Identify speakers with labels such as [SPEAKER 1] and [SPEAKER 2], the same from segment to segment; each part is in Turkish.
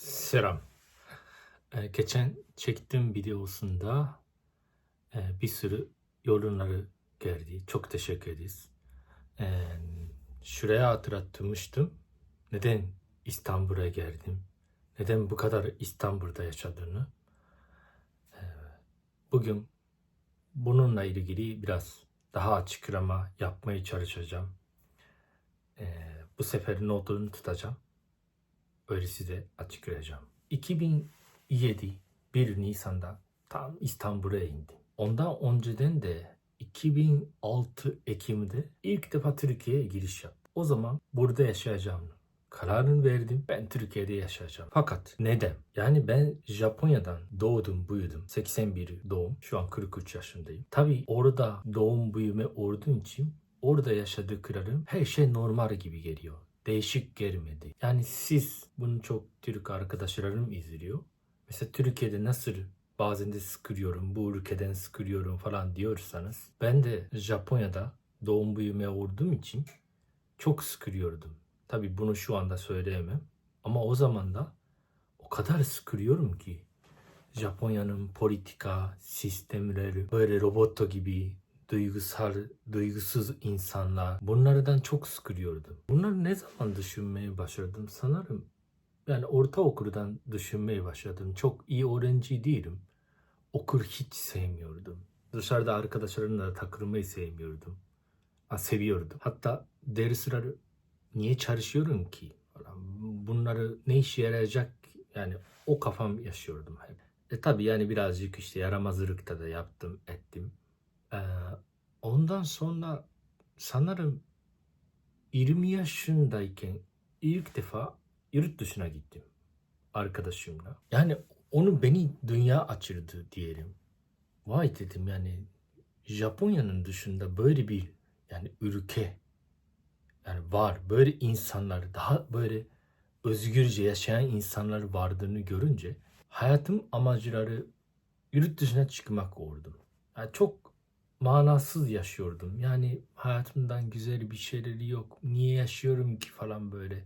[SPEAKER 1] Selam. Ee, geçen çektiğim videosunda e, bir sürü yorumları geldi. Çok teşekkür ederiz. Ee, şuraya hatırlatmıştım. Neden İstanbul'a geldim? Neden bu kadar İstanbul'da yaşadığını. Ee, bugün bununla ilgili biraz daha açıklama yapmaya çalışacağım. Ee, bu sefer ne olduğunu tutacağım. Öyle size açıklayacağım. 2007 1 Nisan'da tam İstanbul'a indim. Ondan önceden de 2006 Ekim'de ilk defa Türkiye'ye giriş yaptım. O zaman burada yaşayacağım. Kararını verdim. Ben Türkiye'de yaşayacağım. Fakat neden? Yani ben Japonya'dan doğdum, büyüdüm. 81 doğum. Şu an 43 yaşındayım. Tabii orada doğum büyüme olduğum için orada yaşadıklarım her şey normal gibi geliyor değişik gelmedi. Yani siz bunu çok Türk arkadaşlarım izliyor. Mesela Türkiye'de nasıl bazen de sıkılıyorum, bu ülkeden sıkılıyorum falan diyorsanız ben de Japonya'da doğum büyüme olduğum için çok sıkılıyordum. Tabi bunu şu anda söyleyemem. Ama o zaman da o kadar sıkılıyorum ki Japonya'nın politika, sistemleri böyle roboto gibi duygusal, duygusuz insanlar. Bunlardan çok sıkılıyordum. Bunları ne zaman düşünmeye başladım sanırım. Yani ortaokuldan düşünmeye başladım. Çok iyi öğrenci değilim. Okul hiç sevmiyordum. Dışarıda arkadaşlarımla takılmayı sevmiyordum. Ha, seviyordum. Hatta dersleri niye çalışıyorum ki? Bunları ne işe yarayacak? Yani o kafam yaşıyordum hep. E tabi yani birazcık işte yaramazlıkta da yaptım, ettim. Ee, ondan sonra sanırım 20 yaşındayken ilk defa yurt dışına gittim arkadaşımla. Yani onu beni dünya açırdı diyelim. Vay dedim yani Japonya'nın dışında böyle bir yani ülke yani var böyle insanlar daha böyle özgürce yaşayan insanlar vardığını görünce hayatım amacları yurt dışına çıkmak oldu. Yani çok manasız yaşıyordum. Yani hayatımdan güzel bir şeyleri yok. Niye yaşıyorum ki falan böyle.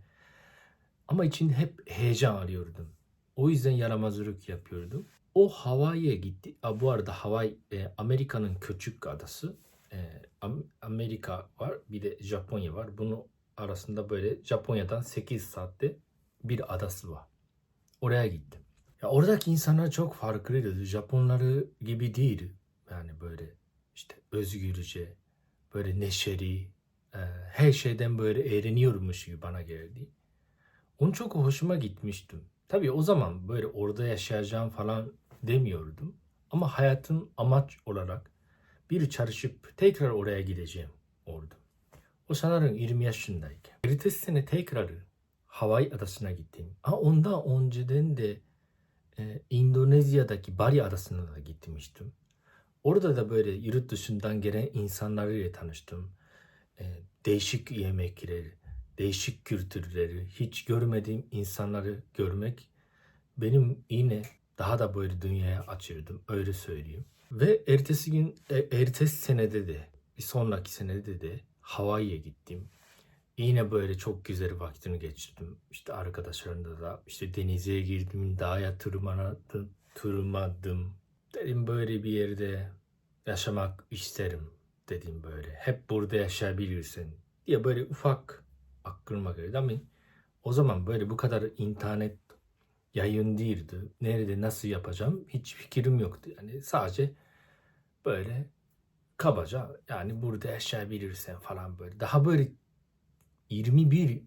[SPEAKER 1] Ama içinde hep heyecan arıyordum. O yüzden yaramazlık yapıyordum. O Hawaii'ye gitti. Aa, bu arada Hawaii e, Amerika'nın küçük adası. E, Am- Amerika var bir de Japonya var. Bunun arasında böyle Japonya'dan 8 saatte bir adası var. Oraya gittim. Ya oradaki insanlar çok farklıydı. Japonları gibi değil. Yani böyle işte özgürce, böyle neşeli, e, her şeyden böyle eğleniyormuş gibi bana geldi. Onun çok hoşuma gitmiştim. Tabii o zaman böyle orada yaşayacağım falan demiyordum. Ama hayatım amaç olarak bir çalışıp tekrar oraya gideceğim orada. O sanırım 20 yaşındayken. Ertesi sene tekrar Hawaii adasına gittim. Ha, ondan önceden de e, Endonezya'daki Bali adasına da gitmiştim. Orada da böyle yurt dışından gelen insanlarla tanıştım. E, değişik yemekleri, değişik kültürleri, hiç görmediğim insanları görmek benim yine daha da böyle dünyaya açırdım. Öyle söyleyeyim. Ve ertesi gün, e, ertesi senede de, bir sonraki senede de Hawaii'ye gittim. Yine böyle çok güzel vaktini geçirdim. İşte arkadaşlarımla da işte denize girdim, dağa tırmanadım, tırmadım. Dedim böyle bir yerde yaşamak isterim dedim böyle. Hep burada yaşayabilirsin diye böyle ufak aklıma geldi ama o zaman böyle bu kadar internet yayın değildi. Nerede nasıl yapacağım hiç fikrim yoktu. Yani sadece böyle kabaca yani burada yaşayabilirsen falan böyle. Daha böyle 21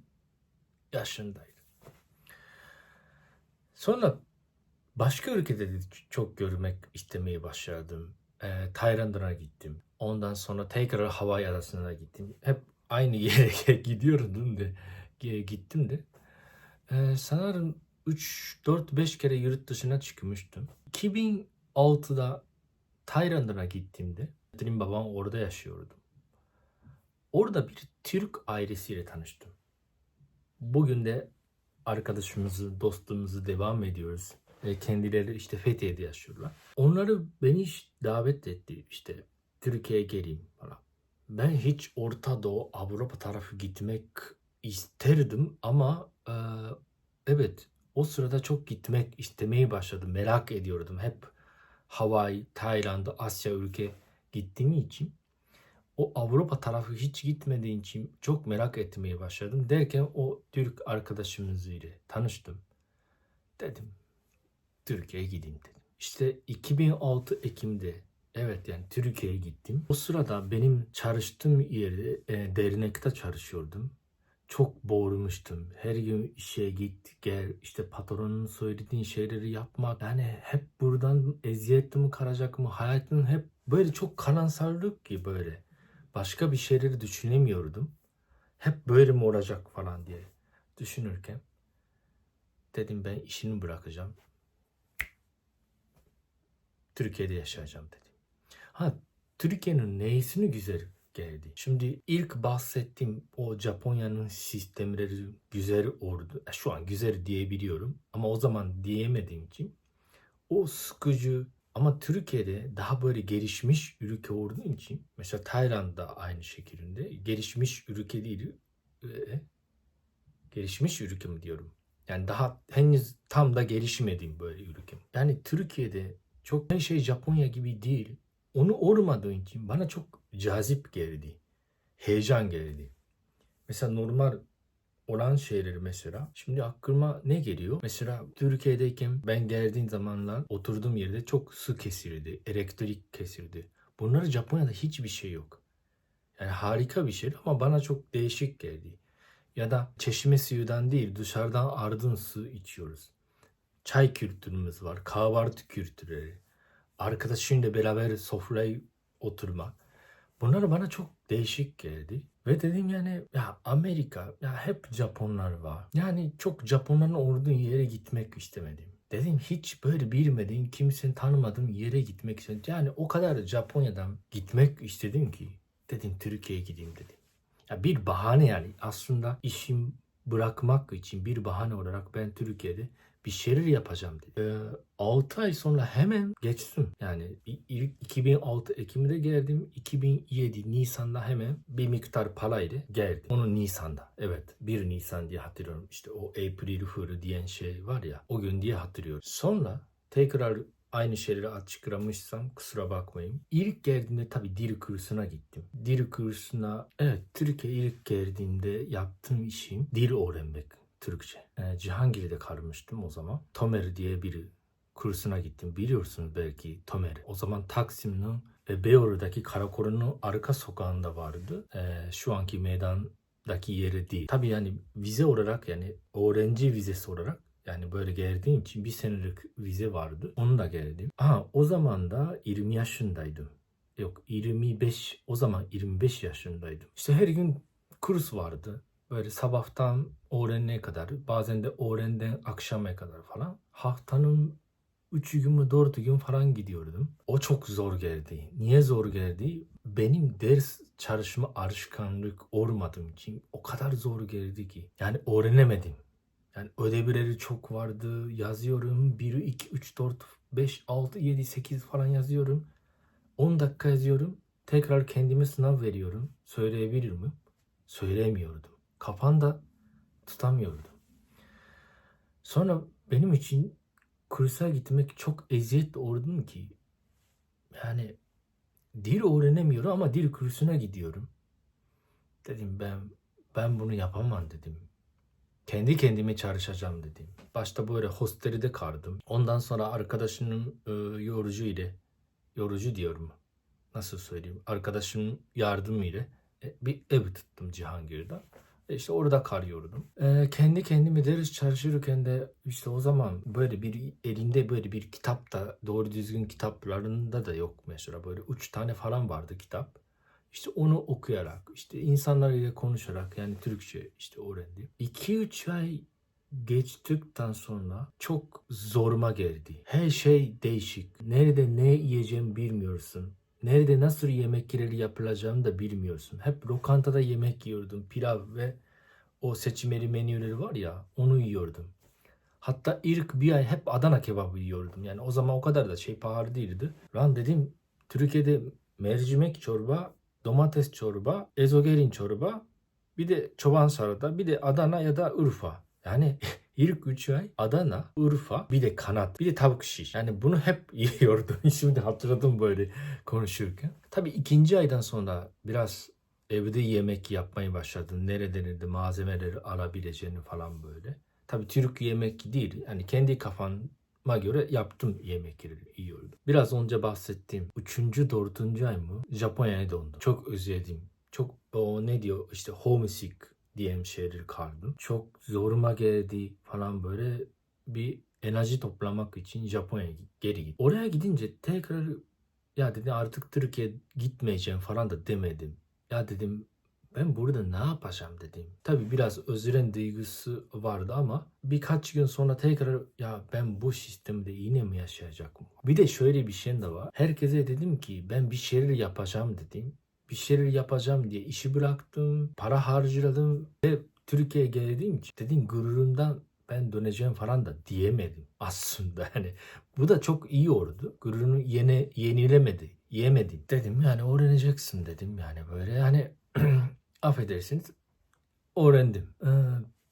[SPEAKER 1] yaşındaydım. Sonra başka ülkede de çok görmek istemeye başladım. Ee, Tayland'a gittim. Ondan sonra tekrar Hawaii adasına gittim. Hep aynı yere gidiyordum da e, gittim de. Ee, sanırım 3 4 5 kere yurt dışına çıkmıştım. 2006'da Tayland'a gittiğimde benim babam orada yaşıyordu. Orada bir Türk ailesiyle tanıştım. Bugün de arkadaşımızı, dostluğumuzu devam ediyoruz. E, kendileri işte Fethiye'de yaşıyorlar. Onları beni davet etti işte Türkiye'ye geleyim falan. Ben hiç Orta Doğu, Avrupa tarafı gitmek isterdim ama e, evet O sırada çok gitmek istemeyi başladım. Merak ediyordum. Hep Hawaii, Tayland, Asya ülke gittiğim için o Avrupa tarafı hiç gitmediğim için çok merak etmeye başladım. Derken o Türk arkadaşımız ile tanıştım. Dedim Türkiye'ye gideyim dedim. İşte 2006 Ekim'de evet yani Türkiye'ye gittim. O sırada benim çalıştığım yerde e, dernekte çalışıyordum. Çok boğulmuştum. Her gün işe git gel işte patronun söylediğin şeyleri yapmak. Yani hep buradan eziyet mi kalacak mı? Hayatın hep böyle çok karamsarlık gibi böyle. Başka bir şeyleri düşünemiyordum. Hep böyle mi olacak falan diye düşünürken dedim ben işini bırakacağım. Türkiye'de yaşayacağım dedim. Ha Türkiye'nin neyisini güzel geldi. Şimdi ilk bahsettiğim o Japonya'nın sistemleri güzel oldu. E, Şu an güzel diyebiliyorum ama o zaman diyemediğim için o sıkıcı ama Türkiye'de daha böyle gelişmiş ülke olduğu için mesela Tayland'da aynı şekilde gelişmiş ülke değil e, gelişmiş ülke mi diyorum. Yani daha henüz tam da gelişmediğim böyle ülke. Yani Türkiye'de çok her şey Japonya gibi değil. Onu olmadığı için bana çok cazip geldi. Heyecan geldi. Mesela normal olan şeyleri mesela. Şimdi aklıma ne geliyor? Mesela Türkiye'deyken ben geldiğim zamanlar oturduğum yerde çok su kesildi. Elektrik kesildi. Bunları Japonya'da hiçbir şey yok. Yani harika bir şey ama bana çok değişik geldi. Ya da çeşme suyundan değil dışarıdan ardın su içiyoruz. Çay kültürümüz var. Kahvaltı kültürleri. Arkadaşınla beraber sofraya oturmak. Bunlar bana çok değişik geldi. Ve dedim yani ya Amerika ya hep Japonlar var. Yani çok Japonların olduğu yere gitmek istemedim. Dedim hiç böyle bilmediğim, kimsenin tanımadığım yere gitmek istedim. Yani o kadar Japonya'dan gitmek istedim ki dedim Türkiye'ye gideyim dedim. Ya bir bahane yani aslında işim bırakmak için bir bahane olarak ben Türkiye'de bir şeyler yapacağım dedi. Ee, 6 ay sonra hemen geçtim. Yani i- ilk 2006 Ekim'de geldim. 2007 Nisan'da hemen bir miktar parayla geldim. Onu Nisan'da. Evet 1 Nisan diye hatırlıyorum. İşte o April Fool diyen şey var ya o gün diye hatırlıyorum. Sonra tekrar aynı şeyleri açıklamışsam kusura bakmayın. İlk geldiğimde tabii dil kursuna gittim. Dil kursuna evet Türkiye ilk geldiğimde yaptığım işim dil öğrenmek. Türkçe. Ee, Cihangir'de kalmıştım o zaman. Tomer diye bir kursuna gittim. Biliyorsunuz belki Tomer. O zaman Taksim'in ve Beyoğlu'daki karakolunun arka sokağında vardı. Ee, şu anki meydandaki yeri değil. Tabii yani vize olarak yani öğrenci vizesi olarak yani böyle geldiğim için bir senelik vize vardı. Onu da geldim. Aha o zaman da 20 yaşındaydım. Yok 25 o zaman 25 yaşındaydım. İşte her gün kurs vardı. Böyle sabahtan öğlenene kadar bazen de öğlenden akşama kadar falan. Haftanın 3 gün mü 4 gün falan gidiyordum. O çok zor geldi. Niye zor geldi? Benim ders çalışma alışkanlık olmadığım için o kadar zor geldi ki. Yani öğrenemedim. Yani ödevleri çok vardı. Yazıyorum. 1, 2, 3, 4, 5, 6, 7, 8 falan yazıyorum. 10 dakika yazıyorum. Tekrar kendime sınav veriyorum. Söyleyebilir miyim? Söyleyemiyordum. Kafanda tutamıyordum. Sonra benim için kursa gitmek çok eziyet oldu ki. Yani dil öğrenemiyorum ama dil kursuna gidiyorum. Dedim ben ben bunu yapamam dedim. Kendi kendime çalışacağım dedim. Başta böyle hostelde kaldım. Ondan sonra arkadaşımın e, yorucu ile yorucu diyorum. Nasıl söyleyeyim? Arkadaşımın yardımı ile e, bir ev tuttum Cihangir'de. İşte orada kalıyordum. E, kendi kendime ders çalışırken de işte o zaman böyle bir elinde böyle bir kitap da doğru düzgün kitaplarında da yok mesela böyle üç tane falan vardı kitap. İşte onu okuyarak, işte insanlarla konuşarak yani Türkçe işte öğrendim. 2-3 ay geçtikten sonra çok zoruma geldi. Her şey değişik. Nerede ne yiyeceğim bilmiyorsun. Nerede nasıl yemekleri yapılacağını da bilmiyorsun. Hep lokantada yemek yiyordum. Pilav ve o seçmeli menüleri var ya onu yiyordum. Hatta ilk bir ay hep Adana kebabı yiyordum. Yani o zaman o kadar da şey pahalı değildi. Lan dedim Türkiye'de mercimek çorba, domates çorba, ezogelin çorba, bir de çoban salata, bir de Adana ya da Urfa. Yani İlk 3 ay Adana, Urfa, bir de kanat, bir de tavuk. Yani bunu hep yiyordum. Şimdi hatırladım böyle konuşurken. Tabii ikinci aydan sonra biraz evde yemek yapmayı başladım. Nereden nerede malzemeleri alabileceğini falan böyle. Tabii Türk yemek değil. Yani kendi kafama göre yaptım yemekleri yiyordum. Biraz önce bahsettiğim 3. 4. ay mı Japonya'ya döndüm. Çok özledim. Çok o ne diyor işte homesick diye şeyler kaldım. Çok zoruma geldi falan böyle bir enerji toplamak için Japonya'ya geri gittim. Oraya gidince tekrar ya dedim artık Türkiye gitmeyeceğim falan da demedim. Ya dedim ben burada ne yapacağım dedim. Tabi biraz özüren duygusu vardı ama birkaç gün sonra tekrar ya ben bu sistemde yine mi yaşayacağım? Bir de şöyle bir şey de var. Herkese dedim ki ben bir şeyler yapacağım dedim. Bir şeyler yapacağım diye işi bıraktım. Para harcadım ve Türkiye'ye geldiğim için dedim gururumdan ben döneceğim falan da diyemedim aslında. Yani bu da çok iyi oldu. Gururunu yeni, yenilemedi. Yemedim. Dedim yani öğreneceksin dedim yani böyle yani affedersiniz öğrendim. Ee,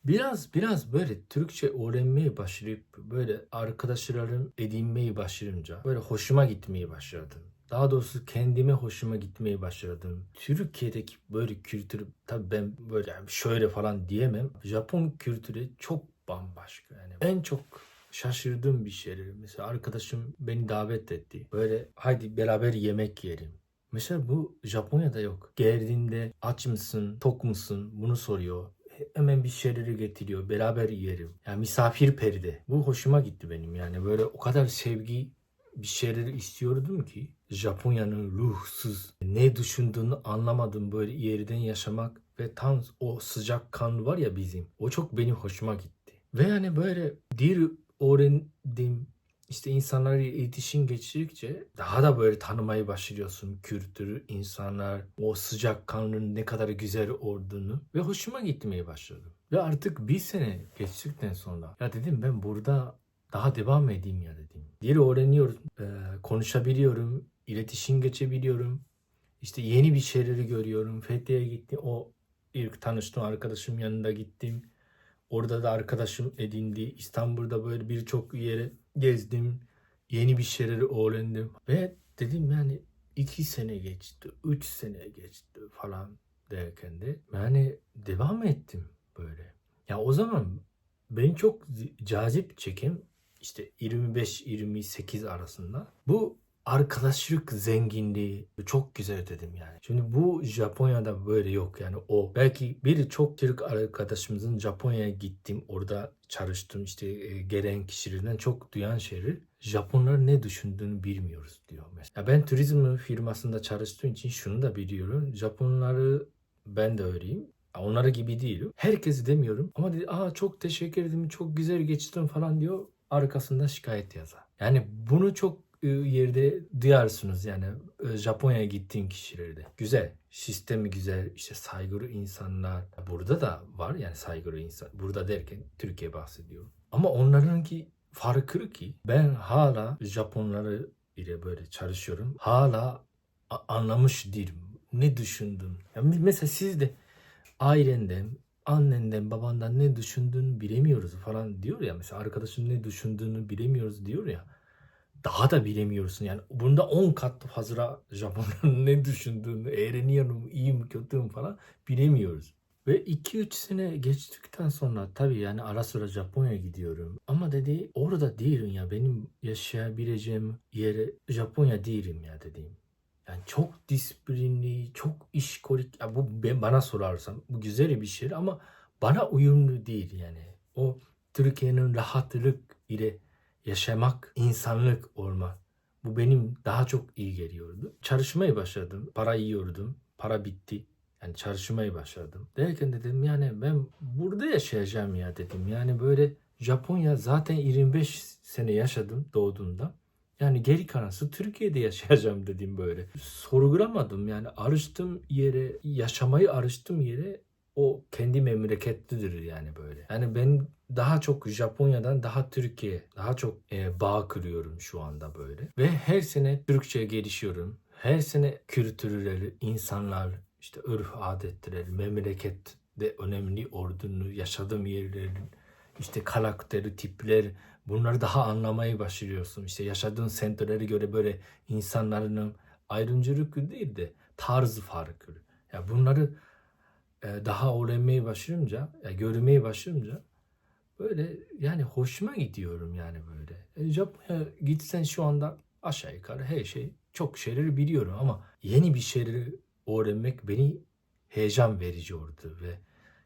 [SPEAKER 1] biraz biraz böyle Türkçe öğrenmeye başlayıp böyle arkadaşlarım edinmeyi başlayınca böyle hoşuma gitmeye başladım. Daha doğrusu kendime hoşuma gitmeye başladım. Türkiye'deki böyle kültür tabii ben böyle şöyle falan diyemem. Japon kültürü çok bambaşka yani. En çok şaşırdığım bir şey. Mesela arkadaşım beni davet etti. Böyle haydi beraber yemek yiyelim. Mesela bu Japonya'da yok. Geldiğinde aç mısın, tok musun bunu soruyor. Hemen bir şeyleri getiriyor. Beraber yiyelim. Yani misafirperide. Bu hoşuma gitti benim. Yani böyle o kadar sevgi bir şeyleri istiyordum ki Japonya'nın ruhsuz ne düşündüğünü anlamadım böyle yerden yaşamak ve tam o sıcak kan var ya bizim o çok benim hoşuma gitti. Ve yani böyle dil öğrendim işte insanlarla iletişim geçirdikçe daha da böyle tanımayı başlıyorsun kültürü, insanlar, o sıcak kanlının ne kadar güzel olduğunu ve hoşuma gitmeye başladı. Ve artık bir sene geçtikten sonra ya dedim ben burada daha devam edeyim ya dedim. Dil öğreniyorum, konuşabiliyorum, iletişim geçebiliyorum. İşte yeni bir şeyleri görüyorum. Fethiye'ye gittim. O ilk tanıştığım arkadaşım yanında gittim. Orada da arkadaşım edindi. İstanbul'da böyle birçok yere gezdim. Yeni bir şeyleri öğrendim. Ve dedim yani iki sene geçti, üç sene geçti falan derken de yani devam ettim böyle. Ya o zaman beni çok cazip çeken işte 25-28 arasında bu arkadaşlık zenginliği çok güzel dedim yani. Şimdi bu Japonya'da böyle yok yani o belki bir çok Türk arkadaşımızın Japonya'ya gittim orada çalıştım işte e, gelen kişilerden çok duyan şeyleri Japonlar ne düşündüğünü bilmiyoruz diyor mesela. Ya ben turizm firmasında çalıştığım için şunu da biliyorum. Japonları ben de öyleyim. Onlara gibi değilim. Herkesi demiyorum ama dedi aa çok teşekkür ederim çok güzel geçtim falan diyor arkasında şikayet yazar. Yani bunu çok yerde duyarsınız yani e, Japonya'ya gittiğin kişilerde. Güzel. Sistemi güzel. işte saygılı insanlar. Burada da var yani saygılı insan. Burada derken Türkiye bahsediyor. Ama onlarınki farklı ki ben hala Japonları ile böyle çalışıyorum. Hala anlamış değilim. Ne düşündün? Yani mesela siz de ailenden, annenden, babandan ne düşündüğünü bilemiyoruz falan diyor ya. Mesela arkadaşın ne düşündüğünü bilemiyoruz diyor ya. Daha da bilemiyorsun yani. Bunda 10 kat fazla Japonların ne düşündüğünü, öğreniyorum, iyi mi kötü mü falan bilemiyoruz. Ve 2-3 sene geçtikten sonra tabii yani ara sıra Japonya'ya gidiyorum. Ama dedi orada değilim ya benim yaşayabileceğim yere Japonya değilim ya dediğim. Yani çok disiplinli, çok işkolik. Ya bu ben, bana sorarsan bu güzel bir şey ama bana uyumlu değil yani. O Türkiye'nin rahatlık ile yaşamak, insanlık olmak. Bu benim daha çok iyi geliyordu. Çalışmaya başladım. Para yiyordum. Para bitti. Yani çalışmaya başladım. Derken dedim yani ben burada yaşayacağım ya dedim. Yani böyle Japonya zaten 25 sene yaşadım doğduğunda. Yani geri kalansı Türkiye'de yaşayacağım dedim böyle. Sorgulamadım yani arıştım yere, yaşamayı arıştım yere o kendi memleketlidir yani böyle. Yani ben daha çok Japonya'dan daha Türkiye, daha çok e, bağ kuruyorum şu anda böyle. Ve her sene Türkçe gelişiyorum. Her sene kültürleri, insanlar, işte örf adetleri, memleket de önemli ordunu, yaşadığım yerlerin işte karakteri, tipler bunları daha anlamayı başlıyorsun. İşte yaşadığın semtlere göre böyle insanların ayrımcılık değil de tarz farkı. Ya bunları e, daha öğrenmeye başlayınca, ya görmeye başlayınca böyle yani hoşuma gidiyorum yani böyle. E, Japonya gitsen şu anda aşağı yukarı her şey çok şeyleri biliyorum ama yeni bir şeyleri öğrenmek beni heyecan verici oldu ve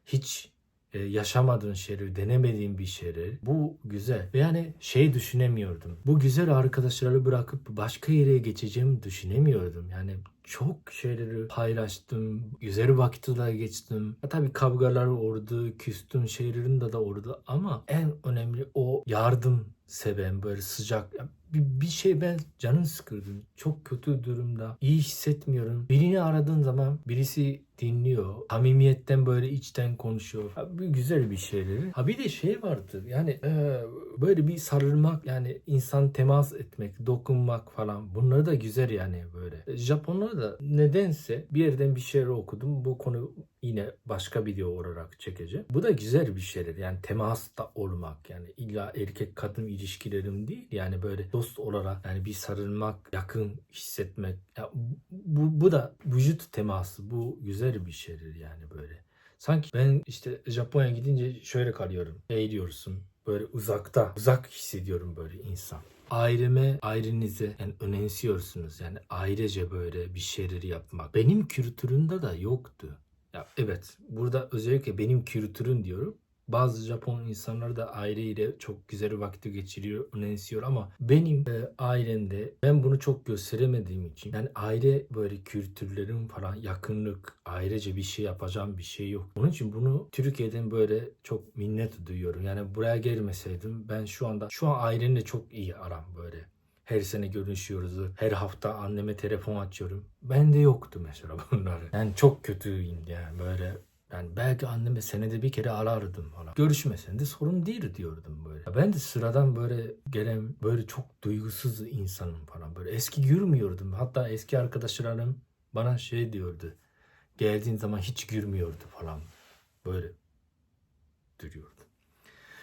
[SPEAKER 1] hiç e, yaşamadığın şeyleri, denemediğin bir şeyleri. Bu güzel. Ve yani şey düşünemiyordum. Bu güzel arkadaşları bırakıp başka yere geçeceğimi düşünemiyordum. Yani çok şeyleri paylaştım. Güzel vakitler geçtim. Ya tabii kavgalar oldu, küstüm şeylerin de de oldu ama en önemli o yardım seven böyle sıcak bir, bir şey ben canım sıkıldım. Çok kötü durumda. iyi hissetmiyorum. Birini aradığın zaman birisi dinliyor. Samimiyetten böyle içten konuşuyor. Ha, bir güzel bir şeyleri. Ha bir de şey vardı. Yani e, böyle bir sarılmak yani insan temas etmek, dokunmak falan. Bunları da güzel yani böyle. Japonlar da nedense bir yerden bir şeyler okudum. Bu konu yine başka video olarak çekeceğim. Bu da güzel bir şeyler. Yani temasta olmak yani illa erkek kadın ilişkilerim değil. Yani böyle dost olarak yani bir sarılmak, yakın hissetmek. Ya bu, bu da vücut teması. Bu güzel bir şeydir yani böyle. Sanki ben işte Japonya gidince şöyle kalıyorum. Eğiliyorsun. Böyle uzakta, uzak hissediyorum böyle insan. Aileme, ailenize yani önemsiyorsunuz. Yani ailece böyle bir şeyleri yapmak. Benim kültürümde de yoktu. Ya evet burada özellikle benim kültürüm diyorum. Bazı Japon insanlar da aileyle çok güzel vakit geçiriyor, önemsiyor ama benim e, ailemde ben bunu çok gösteremediğim için yani aile böyle kültürlerin falan yakınlık, ailece bir şey yapacağım bir şey yok. Onun için bunu Türkiye'den böyle çok minnet duyuyorum. Yani buraya gelmeseydim ben şu anda şu an ailemle çok iyi aram böyle. Her sene görüşüyoruz. Her hafta anneme telefon açıyorum. Bende yoktu mesela bunları. Yani çok kötüyüm yani böyle yani belki anneme senede bir kere arardım falan. Görüşmesen de sorun değil diyordum böyle. Ben de sıradan böyle gelen böyle çok duygusuz insanım falan. Böyle eski gülmüyordum. Hatta eski arkadaşlarım bana şey diyordu. Geldiğin zaman hiç gülmüyordu falan. Böyle duruyordu.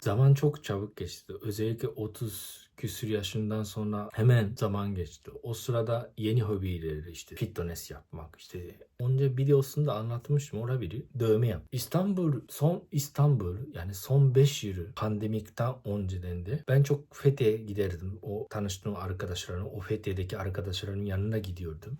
[SPEAKER 1] Zaman çok çabuk geçti. Özellikle 30 küsür yaşından sonra hemen zaman geçti. O sırada yeni hobileri işte fitness yapmak işte önce videosunda anlatmıştım olabilir. Dövme yap. İstanbul son İstanbul yani son 5 yıl pandemikten önceden de ben çok Fethiye'ye giderdim. O tanıştığım arkadaşlarım, o Fethiye'deki arkadaşlarımın yanına gidiyordum.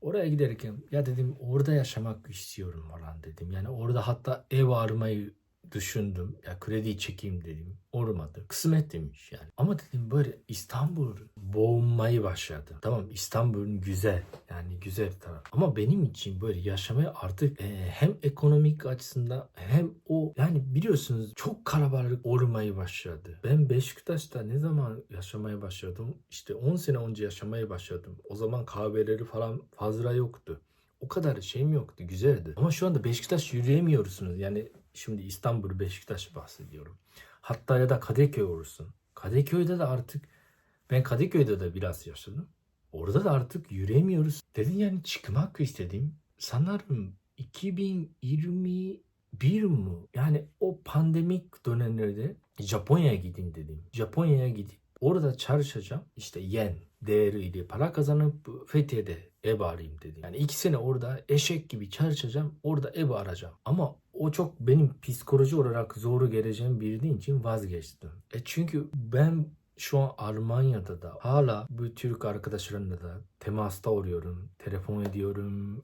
[SPEAKER 1] Oraya giderken ya dedim orada yaşamak istiyorum falan dedim. Yani orada hatta ev aramayı düşündüm. Ya kredi çekeyim dedim. Olmadı. Kısmet demiş yani. Ama dedim böyle İstanbul boğulmayı başladı. Tamam İstanbul'un güzel. Yani güzel taraf. Ama benim için böyle yaşamaya artık e, hem ekonomik açısından hem o yani biliyorsunuz çok kalabalık olmayı başladı. Ben Beşiktaş'ta ne zaman yaşamaya başladım? İşte 10 sene önce yaşamaya başladım. O zaman kahveleri falan fazla yoktu. O kadar şeyim yoktu. Güzeldi. Ama şu anda Beşiktaş yürüyemiyorsunuz. Yani Şimdi İstanbul Beşiktaş bahsediyorum. Hatta ya da Kadıköy olursun. Kadıköy'de de artık ben Kadıköy'de de biraz yaşadım. Orada da artık yürüyemiyoruz. Dedim yani çıkmak istedim. Sanırım 2021 mu? Yani o pandemik dönemlerde Japonya'ya gidin dedim. Japonya'ya gidip orada çalışacağım. İşte yen değeriyle para kazanıp Fethiye'de ev arayayım dedim. Yani iki sene orada eşek gibi çalışacağım. Orada ev arayacağım. Ama o çok benim psikoloji olarak zoru geleceğim bildiğim için vazgeçtim. E çünkü ben şu an Almanya'da da hala bu Türk arkadaşlarımla da temasta oluyorum. Telefon ediyorum.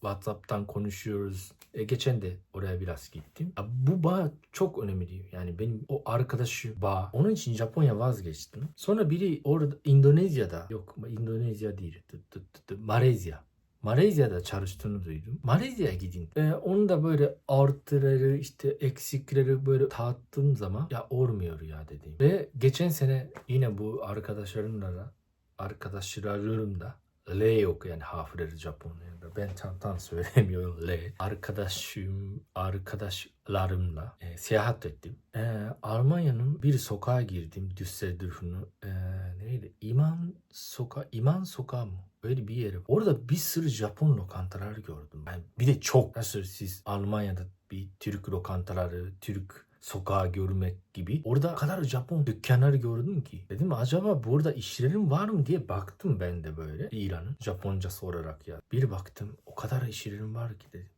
[SPEAKER 1] WhatsApp'tan konuşuyoruz. E, geçen de oraya biraz gittim. Ya, bu bağ çok önemli. Yani benim o arkadaşı bağ. Onun için Japonya vazgeçtim. Sonra biri orada Endonezya'da yok Endonezya değil. Tı, tı, tı, tı, Malezya. Malezya'da çalıştığını duydum. Malezya'ya gidin. Ee, onu da böyle artıları işte eksikleri böyle tattığım zaman ya olmuyor ya dedim. Ve geçen sene yine bu arkadaşlarımla da arkadaşlarım da L yok yani harfleri Japonya'da. Ben tam söylemiyorum L. Arkadaşım, arkadaşlarımla e, seyahat ettim. E, Almanya'nın bir sokağa girdim. Düsseldorf'un e, neydi? İman soka, İman sokağı mı? Öyle bir yere. Orada bir sürü Japon lokantalar gördüm. Ben bir de çok nasıl siz Almanya'da bir Türk lokantaları, Türk sokağı görmek gibi. Orada o kadar Japon dükkanları gördüm ki. Dedim acaba burada işlerim var mı diye baktım ben de böyle İran'ın Japonca sorarak ya. Bir baktım o kadar işlerim var ki dedim.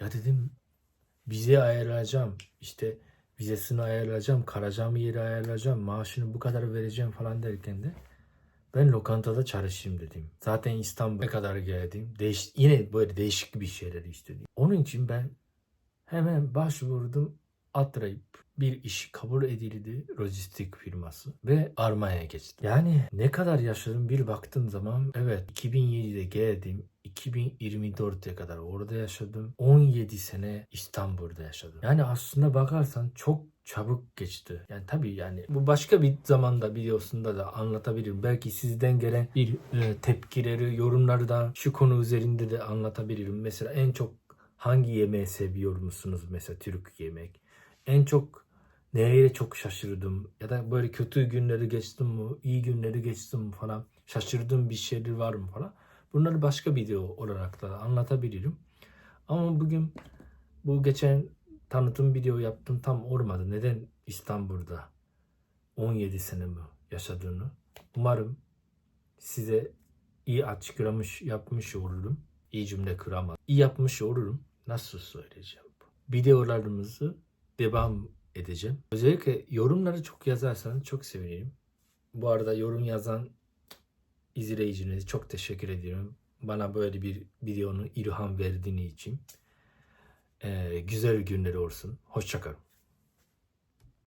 [SPEAKER 1] Ya dedim vize ayarlayacağım işte vizesini ayarlayacağım, kalacağım yeri ayarlayacağım, maaşını bu kadar vereceğim falan derken de ben lokantada çalışayım dedim. Zaten İstanbul'a kadar geldim. Değiş, yine böyle değişik bir şeyler istedim. Onun için ben hemen başvurdum. Atrayıp bir iş kabul edildi lojistik firması ve Arma'ya geçtim. Yani ne kadar yaşadım bir baktığım zaman evet 2007'de geldim 2024'e kadar orada yaşadım. 17 sene İstanbul'da yaşadım. Yani aslında bakarsan çok çabuk geçti. Yani tabii yani bu başka bir zamanda videosunda da anlatabilirim. Belki sizden gelen bir e, tepkileri, yorumları şu konu üzerinde de anlatabilirim. Mesela en çok hangi yemeği seviyor musunuz? Mesela Türk yemek. En çok nereye çok şaşırdım ya da böyle kötü günleri geçtim mi, iyi günleri geçtim mi falan şaşırdığım bir şeyler var mı falan. Bunları başka video olarak da anlatabilirim. Ama bugün bu geçen tanıtım video yaptım tam olmadı. Neden İstanbul'da 17 sene mi yaşadığını. Umarım size iyi açıklamış yapmış olurum. İyi cümle kuramadım. İyi yapmış olurum. Nasıl söyleyeceğim? Videolarımızı devam edeceğim. Özellikle yorumları çok yazarsanız çok sevinirim. Bu arada yorum yazan izleyicinize çok teşekkür ediyorum. Bana böyle bir videonun ilham verdiğini için. Ee, güzel günleri olsun. Hoşçakalın.